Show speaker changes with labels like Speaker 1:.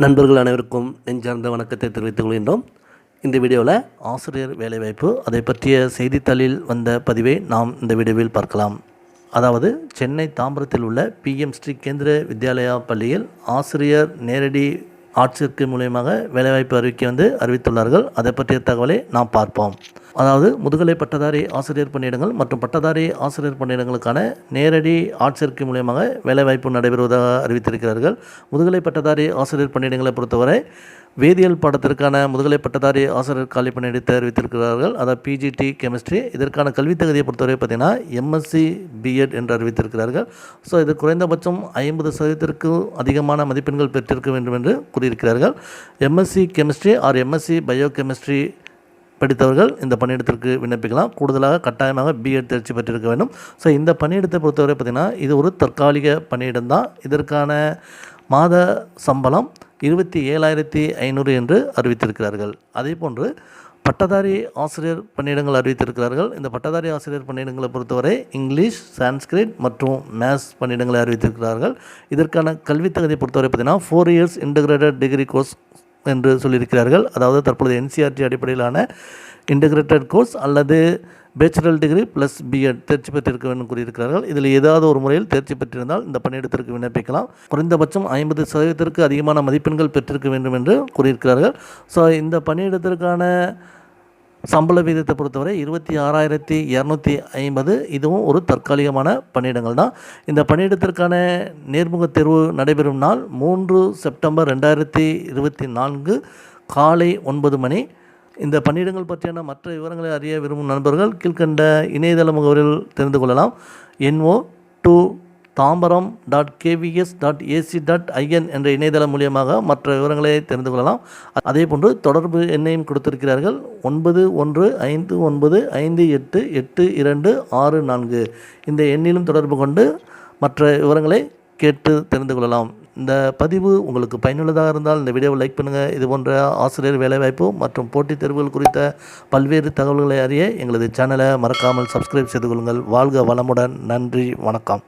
Speaker 1: நண்பர்கள் அனைவருக்கும் நெஞ்சார்ந்த வணக்கத்தை தெரிவித்துக் கொள்கின்றோம். இந்த வீடியோவில் ஆசிரியர் வேலைவாய்ப்பு அதை பற்றிய செய்தித்தாளில் வந்த பதிவை நாம் இந்த வீடியோவில் பார்க்கலாம். அதாவது சென்னை தாம்பரத்தில் உள்ள பிஎம் ஸ்ரீ கேந்திர வித்யாலயா பள்ளியில் ஆசிரியர் நேரடி ஆட்சியர்க்கு மூலியமாக வேலைவாய்ப்பு அறிவிக்கை வந்து அறிவித்துள்ளார்கள். அதை பற்றிய தகவலை நாம் பார்ப்போம். அதாவது முதுகலை பட்டதாரி ஆசிரியர் பணியிடங்கள் மற்றும் பட்டதாரி ஆசிரியர் பணியிடங்களுக்கான நேரடி ஆட்சேர்க்கை மூலியமாக வேலைவாய்ப்பு நடைபெறுவதாக அறிவித்திருக்கிறார்கள். முதுகலை பட்டதாரி ஆசிரியர் பணியிடங்களை பொறுத்தவரை வேதியியல் பாடத்திற்கான முதுகலை பட்டதாரி ஆசிரியர் காலி பணியிடத்தை அறிவித்திருக்கிறார்கள். அதாவது பிஜிடி கெமிஸ்ட்ரி இதற்கான கல்வித் தகுதியை பொறுத்தவரை பார்த்திங்கன்னா எம்எஸ்சி பிஎட் என்று அறிவித்திருக்கிறார்கள். ஸோ இது குறைந்தபட்சம் ஐம்பது சதவீதத்திற்கு அதிகமான மதிப்பெண்கள் பெற்றிருக்க வேண்டும் என்று கூறியிருக்கிறார்கள். MSc chemistry or MSc biochemistry படித்தவர்கள் இந்த பணியிடத்திற்கு விண்ணப்பிக்கலாம். கூடுதலாக கட்டாயமாக பிஎட் தேர்ச்சி பெற்றிருக்க வேண்டும். ஸோ இந்த பணியிடத்தை பொறுத்தவரை பார்த்திங்கன்னா இது ஒரு தற்காலிக பணியிடம் தான் இதற்கான மாத சம்பளம் இருபத்தி ஏழாயிரத்தி ஐநூறு என்று அறிவித்திருக்கிறார்கள். அதே போன்று பட்டதாரி ஆசிரியர் பணியிடங்கள் அறிவித்திருக்கிறார்கள். இந்த பட்டதாரி ஆசிரியர் பணியிடங்களை பொறுத்தவரை இங்கிலீஷ் சான்ஸ்கிரிட் மற்றும் மேத்ஸ் பணியிடங்களை அறிவித்திருக்கிறார்கள். இதற்கான கல்வித் தகுதியை பொறுத்தவரை பார்த்திங்கன்னா four years integrated degree course என்று சொல்லியிருக்கிறார்கள். அதாவது தற்பொழுது என்சிஆர்டி அடிப்படையிலான இன்டகிரேட்டட் கோர்ஸ் அல்லது பேச்சுலர் டிகிரி ப்ளஸ் பிஎட் தேர்ச்சி பெற்றிருக்க வேண்டும் கூறியிருக்கிறார்கள். இதில் ஏதாவது ஒரு முறையில் தேர்ச்சி பெற்றிருந்தால் இந்த பணியிடத்திற்கு விண்ணப்பிக்கலாம். குறைந்தபட்சம் ஐம்பது சதவீதத்திற்கு அதிகமான மதிப்பெண்கள் பெற்றிருக்க வேண்டும் என்று கூறியிருக்கிறார்கள். ஸோ இந்த பணியிடத்திற்கான சம்பள விகிதத்தை பொறுத்தவரை இருபத்தி ஆறாயிரத்தி இரநூத்தி ஐம்பது இதுவும் ஒரு தற்காலிகமான பணியிடங்கள் தான். இந்த பணியிடத்திற்கான நேர்முக தேர்வு நடைபெறும் நாள் மூன்று செப்டம்பர் ரெண்டாயிரத்தி இருபத்தி நான்கு காலை ஒன்பது மணி. இந்த பணியிடங்கள் பற்றியான மற்ற விவரங்களை அறிய விரும்பும் நண்பர்கள் கீழ்கண்ட இணையதள முகவரில் தெரிந்து கொள்ளலாம். No two Tambaram dot KVS dot AC dot IN என்ற இணையதளம் மூலியமாக மற்ற விவரங்களை தெரிந்து கொள்ளலாம். அதே போன்று தொடர்பு எண்ணையும் கொடுத்திருக்கிறார்கள். ஒன்பது ஒன்று ஐந்து ஒன்பது ஐந்து எட்டு எட்டு இரண்டு ஆறு நான்கு. இந்த எண்ணிலும் தொடர்பு கொண்டு மற்ற விவரங்களை கேட்டு தெரிந்து கொள்ளலாம். இந்த பதிவு உங்களுக்கு பயனுள்ளதாக இருந்தால் இந்த வீடியோவை லைக் பண்ணுங்கள் இது போன்ற ஆசிரியர் வேலைவாய்ப்பு மற்றும் போட்டித் தேர்வுகள் குறித்த பல்வேறு தகவல்களை அறிய எங்களது சேனலை மறக்காமல் சப்ஸ்கிரைப் செய்து கொள்ளுங்கள். வாழ்க வளமுடன். நன்றி. வணக்கம்.